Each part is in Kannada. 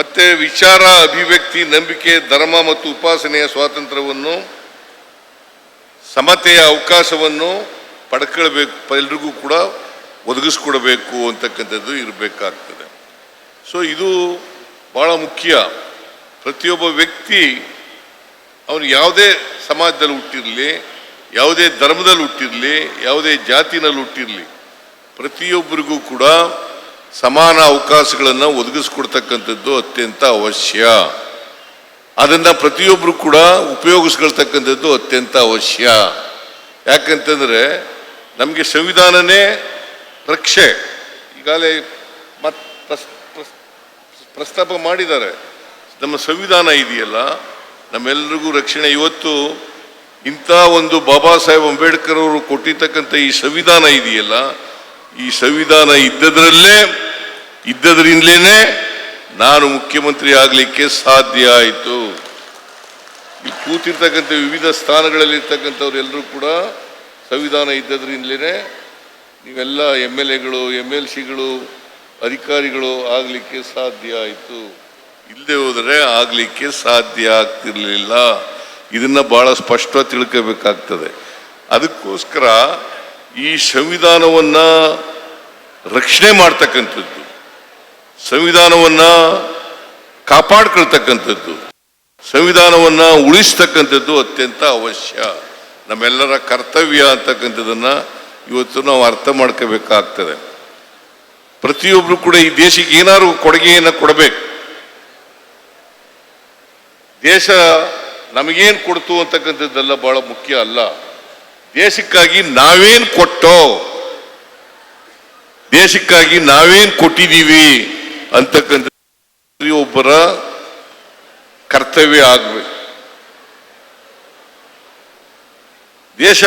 ಮತ್ತೆ ವಿಚಾರ, ಅಭಿವ್ಯಕ್ತಿ, ನಂಬಿಕೆ, ಧರ್ಮ ಮತ್ತು ಉಪಾಸನೆಯ ಸ್ವಾತಂತ್ರ್ಯವನ್ನು, ಸಮತೆಯ ಅವಕಾಶವನ್ನು ಪಡ್ಕೊಳ್ಬೇಕು ಎಲ್ರಿಗೂ ಕೂಡ ಒದಗಿಸ್ಕೊಡಬೇಕು ಅಂತಕ್ಕಂಥದ್ದು ಇರಬೇಕಾಗ್ತದೆ. ಸೊ ಇದು ಭಾಳ ಮುಖ್ಯ. ಪ್ರತಿಯೊಬ್ಬ ವ್ಯಕ್ತಿ ಅವನು ಯಾವುದೇ ಸಮಾಜದಲ್ಲಿ ಹುಟ್ಟಿರಲಿ, ಯಾವುದೇ ಧರ್ಮದಲ್ಲಿ ಹುಟ್ಟಿರಲಿ, ಯಾವುದೇ ಜಾತಿನಲ್ಲಿ ಹುಟ್ಟಿರಲಿ, ಪ್ರತಿಯೊಬ್ಬರಿಗೂ ಕೂಡ ಸಮಾನ ಅವಕಾಶಗಳನ್ನು ಒದಗಿಸ್ಕೊಡ್ತಕ್ಕಂಥದ್ದು ಅತ್ಯಂತ ಅವಶ್ಯ. ಅದನ್ನು ಪ್ರತಿಯೊಬ್ಬರು ಕೂಡ ಉಪಯೋಗಿಸ್ಕೊಳ್ತಕ್ಕಂಥದ್ದು ಅತ್ಯಂತ ಅವಶ್ಯ. ಯಾಕಂತಂದರೆ ನಮಗೆ ಸಂವಿಧಾನನೇ ರಕ್ಷೆ. ಈಗಾಗಲೇ ಮತ್ ಪ್ರಸ್- ಪ್ರಸ್- ಪ್ರಸ್ತಾಪ ಮಾಡಿದ್ದಾರೆ. ನಮ್ಮ ಸಂವಿಧಾನ ಇದೆಯಲ್ಲ ನಮ್ಮೆಲ್ಲರಿಗೂ ರಕ್ಷಣೆ. ಇವತ್ತು ಇಂಥ ಒಂದು ಬಾಬಾ ಸಾಹೇಬ್ ಅಂಬೇಡ್ಕರ್ ಅವರು ಕೊಟ್ಟಿರ್ತಕ್ಕಂಥ ಈ ಸಂವಿಧಾನ ಇದೆಯಲ್ಲ, ಈ ಸಂವಿಧಾನ ಇದ್ದದ್ರಲ್ಲೇ ಇದ್ದದ್ರಿಂದಲೇ ನಾನು ಮುಖ್ಯಮಂತ್ರಿ ಆಗಲಿಕ್ಕೆ ಸಾಧ್ಯ ಆಯಿತು. ಇಲ್ಲಿ ಕೂತಿರ್ತಕ್ಕಂಥ ವಿವಿಧ ಸ್ಥಾನಗಳಲ್ಲಿರ್ತಕ್ಕಂಥವ್ರು ಎಲ್ಲರೂ ಕೂಡ ಸಂವಿಧಾನ ಇದ್ದದ್ರಿಂದಲೇ ನೀವೆಲ್ಲ ಎಂ ಎಲ್ ಎಗಳು ಎಂ ಎಲ್ ಸಿಗಳು, ಅಧಿಕಾರಿಗಳು ಆಗಲಿಕ್ಕೆ ಸಾಧ್ಯ ಆಯಿತು. ಇಲ್ಲದೆ ಹೋದರೆ ಆಗಲಿಕ್ಕೆ ಸಾಧ್ಯ ಆಗ್ತಿರಲಿಲ್ಲ. ಇದನ್ನು ಭಾಳ ಸ್ಪಷ್ಟ ತಿಳ್ಕೋಬೇಕಾಗ್ತದೆ. ಅದಕ್ಕೋಸ್ಕರ ಈ ಸಂವಿಧಾನವನ್ನು ರಕ್ಷಣೆ ಮಾಡ್ತಕ್ಕಂಥದ್ದು ಸಂವಿಧಾನವನ್ನ ಕಾಪಾಡ್ಕೊಳ್ತಕ್ಕಂಥದ್ದು. ಸಂವಿಧಾನವನ್ನ ಉಳಿಸ್ತಕ್ಕಂಥದ್ದು ಅತ್ಯಂತ ಅವಶ್ಯ. ನಮ್ಮೆಲ್ಲರ ಕರ್ತವ್ಯ ಅಂತಕ್ಕಂಥದ್ದನ್ನ ಇವತ್ತು ನಾವು ಅರ್ಥ ಮಾಡ್ಕೋಬೇಕಾಗ್ತದೆ. ಪ್ರತಿಯೊಬ್ರು ಕೂಡ ಈ ದೇಶಕ್ಕೆ ಏನಾದ್ರು ಕೊಡುಗೆಯನ್ನು ಕೊಡಬೇಕು. ದೇಶ ನಮಗೇನು ಕೊಡ್ತು ಅಂತಕ್ಕಂಥದ್ದೆಲ್ಲ ಬಹಳ ಮುಖ್ಯ ಅಲ್ಲ. ದೇಶಕ್ಕಾಗಿ ನಾವೇನು ಕೊಟ್ಟೋ, ದೇಶಕ್ಕಾಗಿ ನಾವೇನು ಕೊಟ್ಟಿದ್ದೀವಿ ಅಂತಕ್ಕಂಥ ಪ್ರತಿಯೊಬ್ಬರ ಕರ್ತವ್ಯ ಆಗಬೇಕು. ದೇಶ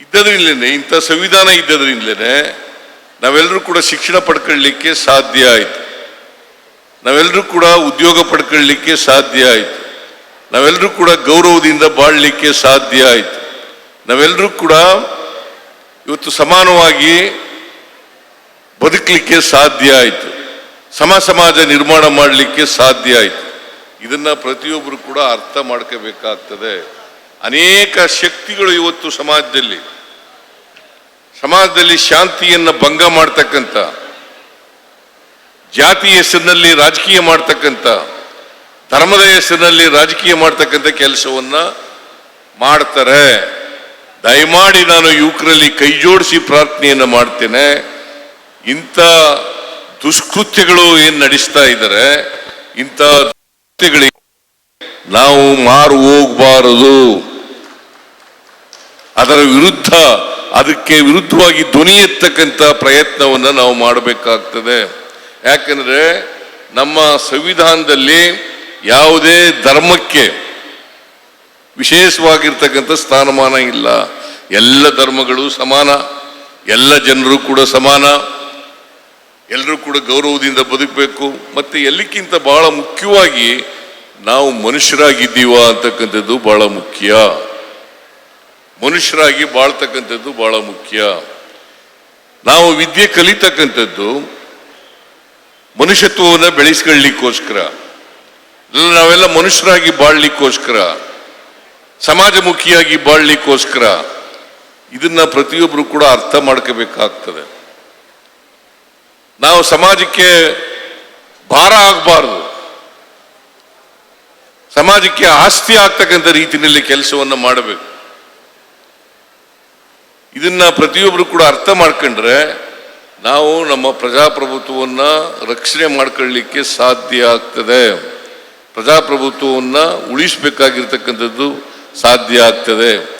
ಇದ್ದದ್ರಿಂದಲೇ ಇಂಥ ಸಂವಿಧಾನ ಇದ್ದದ್ರಿಂದಲೇ ನಾವೆಲ್ಲರೂ ಕೂಡ ಶಿಕ್ಷಣ ಪಡ್ಕೊಳ್ಳಿಕ್ಕೆ ಸಾಧ್ಯ ಆಯಿತು. ನಾವೆಲ್ಲರೂ ಕೂಡ ಉದ್ಯೋಗ ಪಡ್ಕೊಳ್ಳಿಕ್ಕೆ ಸಾಧ್ಯ ಆಯಿತು. ನಾವೆಲ್ಲರೂ ಕೂಡ ಗೌರವದಿಂದ ಬಾಳಲಿಕ್ಕೆ ಸಾಧ್ಯ ಆಯಿತು. ನಾವೆಲ್ಲರೂ ಕೂಡ ಇವತ್ತು ಸಮಾನವಾಗಿ ಬದುಕಲಿಕ್ಕೆ ಸಾಧ್ಯ ಆಯಿತು. ಸಮ ಸಮಾಜ ನಿರ್ಮಾಣ ಮಾಡಲಿಕ್ಕೆ ಸಾಧ್ಯ ಆಯಿತು. ಇದನ್ನ ಪ್ರತಿಯೊಬ್ಬರು ಕೂಡ ಅರ್ಥ ಮಾಡ್ಕೋಬೇಕಾಗ್ತದೆ. ಅನೇಕ ಶಕ್ತಿಗಳು ಇವತ್ತು ಸಮಾಜದಲ್ಲಿ. ಸಮಾಜದಲ್ಲಿ ಶಾಂತಿಯನ್ನು ಭಂಗ ಮಾಡ್ತಕ್ಕಂಥ, ಜಾತಿ ಹೆಸರಿನಲ್ಲಿ ರಾಜಕೀಯ ಮಾಡ್ತಕ್ಕಂಥ, ಧರ್ಮದ ಹೆಸರಿನಲ್ಲಿ ರಾಜಕೀಯ ಮಾಡ್ತಕ್ಕಂಥ ಕೆಲಸವನ್ನ ಮಾಡ್ತಾರೆ. ದಯಮಾಡಿ ನಾನು ಯುವಕರಲ್ಲಿ ಕೈ ಜೋಡಿಸಿ ಪ್ರಾರ್ಥನೆಯನ್ನು ಮಾಡ್ತೇನೆ. ಇಂಥ ದುಷ್ಕೃತ್ಯಗಳು ಏನ್ ನಡೆಸ್ತಾ ಇದ್ದಾರೆ ಇಂಥ ದುಷ್ಕೃತ್ಯಗಳಿಗೆ ನಾವು ಮಾರು ಹೋಗಬಾರದು. ಅದರ ವಿರುದ್ಧ, ಅದಕ್ಕೆ ವಿರುದ್ಧವಾಗಿ ಧ್ವನಿ ಎತ್ತಕ್ಕಂಥ ಪ್ರಯತ್ನವನ್ನ ನಾವು ಮಾಡಬೇಕಾಗ್ತದೆ. ಯಾಕಂದ್ರೆ ನಮ್ಮ ಸಂವಿಧಾನದಲ್ಲಿ ಯಾವುದೇ ಧರ್ಮಕ್ಕೆ ವಿಶೇಷವಾಗಿರ್ತಕ್ಕಂಥ ಸ್ಥಾನಮಾನ ಇಲ್ಲ. ಎಲ್ಲ ಧರ್ಮಗಳು ಸಮಾನ, ಎಲ್ಲ ಜನರು ಕೂಡ ಸಮಾನ. ಎಲ್ಲರೂ ಕೂಡ ಗೌರವದಿಂದ ಬದುಕಬೇಕು. ಮತ್ತೆ ಎಲ್ಲಕ್ಕಿಂತ ಬಹಳ ಮುಖ್ಯವಾಗಿ ನಾವು ಮನುಷ್ಯರಾಗಿದ್ದೀವ ಅಂತಕ್ಕಂಥದ್ದು ಬಹಳ ಮುಖ್ಯ. ಮನುಷ್ಯರಾಗಿ ಬಾಳ್ತಕ್ಕಂಥದ್ದು ಬಹಳ ಮುಖ್ಯ. ನಾವು ವಿದ್ಯೆ ಕಲಿತಕ್ಕಂಥದ್ದು ಮನುಷ್ಯತ್ವವನ್ನು ಬೆಳೆಸ್ಕೊಳ್ಳಿಕ್ಕೋಸ್ಕರ. ನಾವೆಲ್ಲ ಮನುಷ್ಯರಾಗಿ ಬಾಳ್ಲಿಕ್ಕೋಸ್ಕರ, ಸಮಾಜಮುಖಿಯಾಗಿ ಬಾಳ್ಲಿಕ್ಕೋಸ್ಕರ ಇದನ್ನ ಪ್ರತಿಯೊಬ್ಬರು ಕೂಡ ಅರ್ಥ ಮಾಡ್ಕೋಬೇಕಾಗ್ತದೆ. ನಾವು ಸಮಾಜಕ್ಕೆ ಭಾರ ಆಗಬಾರ್ದು. ಸಮಾಜಕ್ಕೆ ಆಸ್ತಿ ಆಗ್ತಕ್ಕಂಥ ರೀತಿಯಲ್ಲಿ ಕೆಲಸವನ್ನು ಮಾಡಬೇಕು. ಇದನ್ನ ಪ್ರತಿಯೊಬ್ಬರು ಕೂಡ ಅರ್ಥ ಮಾಡ್ಕೊಂಡ್ರೆ ನಾವು ನಮ್ಮ ಪ್ರಜಾಪ್ರಭುತ್ವವನ್ನ ರಕ್ಷಣೆ ಮಾಡ್ಕೊಳ್ಳಿಕ್ಕೆ ಸಾಧ್ಯ ಆಗ್ತದೆ. ಪ್ರಜಾಪ್ರಭುತ್ವವನ್ನ ಉಳಿಸಬೇಕಾಗಿರ್ತಕ್ಕಂಥದ್ದು ಸಾಧ್ಯ ಆಗ್ತದೆ.